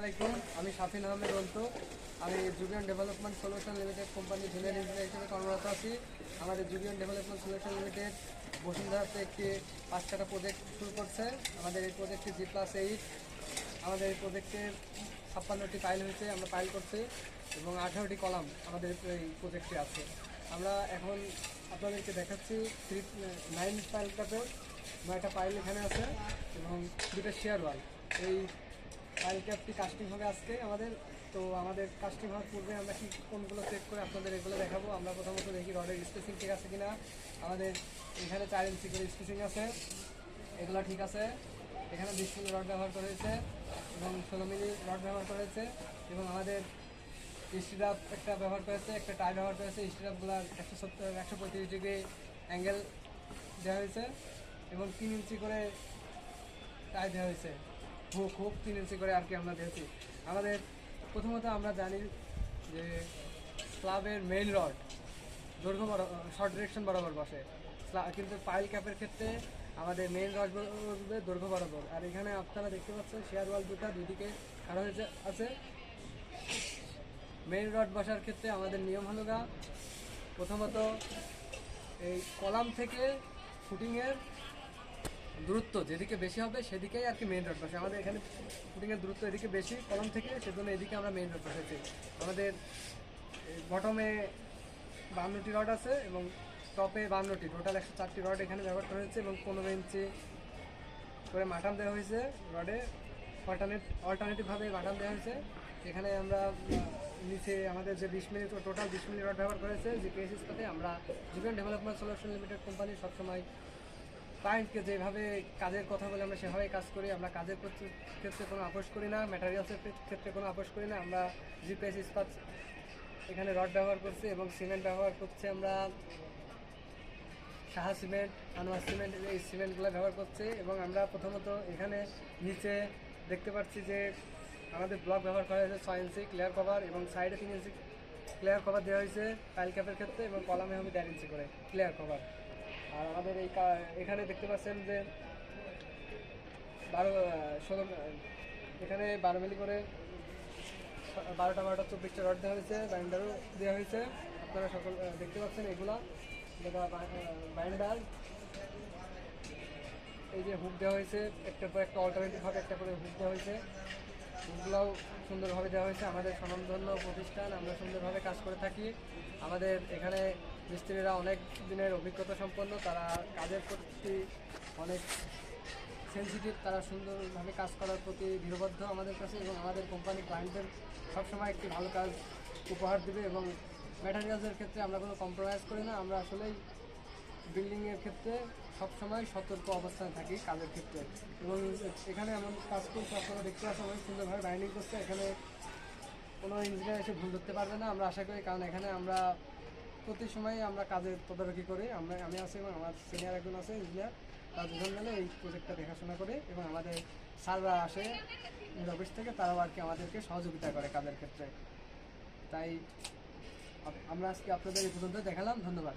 আলাইকুম, আমি শাফিন আহমেদ অন্ত আমি Zubian development solution limited company junior engineer হিসেবে কর্মরত আছি। আমাদের জুবিয়ান ডেভেলপমেন্ট সলিউশন লিমিটেড বসুন্ধরাতে একটি পাঁচ কাটা প্রজেক্ট শুরু করছে। আমাদের এই প্রজেক্টটি জি প্লাস এইট আমাদের এই প্রজেক্টে ছাপ্পান্নটি পাইল হয়েছে, আমরা পাইল করছি এবং আঠারোটি কলাম আমাদের এই প্রজেক্টে আছে। আমরা এখন আপনাদেরকে দেখাচ্ছি থ্রি নাইন পাইল কাপের নয়টা পাইল এখানে আছে এবং দুটো শেয়ার ওয়াল এই ক্যাপটি কাস্টিং হবে আজকে আমাদের। তো আমাদের কাস্টিং হওয়ার পূর্বে আমরা কি কোনগুলো চেক করে আপনাদের এগুলো দেখাবো? আমরা প্রথমত দেখি রডের স্পেসিং ঠিক আছে কিনা। আমাদের এখানে চার ইঞ্চি করে স্পেসিং আছে। এগুলো ঠিক আছে। এখানে বিশ মিলি রড ব্যবহার করা হয়েছে এবং ষোলো মিলি রড ব্যবহার করা হয়েছে এবং আমাদের স্টিরাপ একটা ব্যবহার করেছে একটা টাই ব্যবহার করেছে স্টিরাপগুলো একশো সত্তর, একশো পঁয়ত্রিশ ডিগ্রি অ্যাঙ্গেল দেওয়া হয়েছে এবং তিন ইঞ্চি করে টাই দেওয়া হয়েছে। হুক তিন করে আর কি আমরা দিয়েছি আমাদের প্রথমত আমরা জানি যে ক্লাবের মেইন রড দৈর্ঘ্য শর্ট ডিরেকশন বরাবর বসে। কিন্তু পাইল ক্যাপের ক্ষেত্রে আমাদের মেইন রড বসবে দৈর্ঘ্য বরাবর। আর এখানে আপনারা দেখতে পাচ্ছেন শেয়ার ওয়াল দুটা দুদিকে খাড়া হয়েছে, আছে। মেইন রড বসার ক্ষেত্রে আমাদের নিয়ম হলো গা, প্রথমত এই কলাম থেকে ফুটিংয়ের দূরত্ব যেদিকে বেশি হবে সেদিকেই আর কি মেইন রোড বসে। আমাদের এখানে ফুটিংয়ের দূরত্ব এদিকে বেশি, কলম থেকে, সেজন্য এদিকে আমরা মেইন রোড বসেছি। আমাদের বটমে বান্নটি রড আছে এবং টপে বান্নটি। টোটাল একশো চারটি রড এখানে ব্যবহার করা হয়েছে এবং পনেরো ইঞ্চি করে মাটাম দেওয়া হয়েছে রডে অল্টারনেট অল্টারনেটিভভাবে মাটাম দেওয়া হয়েছে। এখানে আমরা নিচে আমাদের যে বিশ মিনিট টোটাল বিশ মিনিট রড ব্যবহার করেছে যে পিএস ইস্পাতে আমরা Zubian development solution limited company সবসময় ক্লায়েন্টকে যেভাবে কাজের কথা বলে, আমরা সেভাবেই কাজ করি। আমরা কাজের ক্ষেত্রে- ক্ষেত্রে কোনো আপোষ করি না ম্যাটেরিয়ালসের ক্ষেত্রে কোনো আপোষ করি না। আমরা জিপিএস ইস্পাত এখানে রড ব্যবহার করছি এবং সিমেন্ট ব্যবহার করছি আমরা। সাহা সিমেন্ট আনোয়ার সিমেন্ট এই সিমেন্টগুলো ব্যবহার করছি এবং আমরা প্রথমত এখানে নিচে দেখতে পাচ্ছি যে আমাদের ব্লক ব্যবহার করা হয়েছে ছয় ইঞ্চি ক্লিয়ার কভার এবং সাইডে তিন ইঞ্চি ক্লিয়ার কভার দেওয়া হয়েছে টাইল ক্যাপের ক্ষেত্রে এবং কলামে হবে দেড় ইঞ্চি করে ক্লিয়ার কভার আর আমাদের এই এখানে দেখতে পাচ্ছেন যে বারো ষোলো এখানে বারো মিলি করে বারোটা বারোটা, চব্বিশটা রড দেওয়া হয়েছে বাইন্ডারও দেওয়া হয়েছে। আপনারা সকল দেখতে পাচ্ছেন এগুলা, যেটা বাইন্ডার এই যে হুক দেওয়া হয়েছে একটার পর একটা অল্টারনেটিভ ভাবে একটা করে হুক দেওয়া হয়েছে। হুকগুলাও সুন্দরভাবে দেওয়া হয়েছে। আমাদের স্বনামধন্য প্রতিষ্ঠান, আমরা সুন্দরভাবে কাজ করে থাকি। আমাদের এখানে মিস্ত্রিরা অনেক দিনের অভিজ্ঞতা সম্পন্ন, তারা কাজের প্রতি অনেক সেন্সিটিভ তারা সুন্দরভাবে কাজ করার প্রতি দৃঢ়বদ্ধ আমাদের কাছে এবং আমাদের কোম্পানি ক্লায়েন্টদের সবসময় একটি ভালো কাজ উপহার দেবে এবং ম্যাটেরিয়ালসের ক্ষেত্রে আমরা কোনো কম্প্রোমাইজ করি না। আমরা আসলেই বিল্ডিংয়ের ক্ষেত্রে সবসময় সতর্ক অবস্থানে থাকি কাজের ক্ষেত্রে। এবং এখানে এমন কাজ করছে আপনারা দেখতে পাচ্ছেন, অনেক সুন্দরভাবে বাইন্ডিং করছে। এখানে কোনো ইঞ্জিনিয়ার এসে ভুল ধরতে পারবে না। আমরা আশা করি, কারণ এখানে আমরা প্রতি সময় আমরা কাজের তদারকি করে। আমরা, আমি আছি এবং আমার সিনিয়র একজন আছে ইঞ্জিনিয়ার তারা দুজন মিলে এই প্রজেক্টটা দেখাশোনা করে এবং আমাদের স্যাররা আসে অফিস থেকে, তারাও আর কি আমাদেরকে সহযোগিতা করে কাজের ক্ষেত্রে। তাই, আমরা আজকে আপনাদের এই পর্যন্ত দেখালাম। ধন্যবাদ।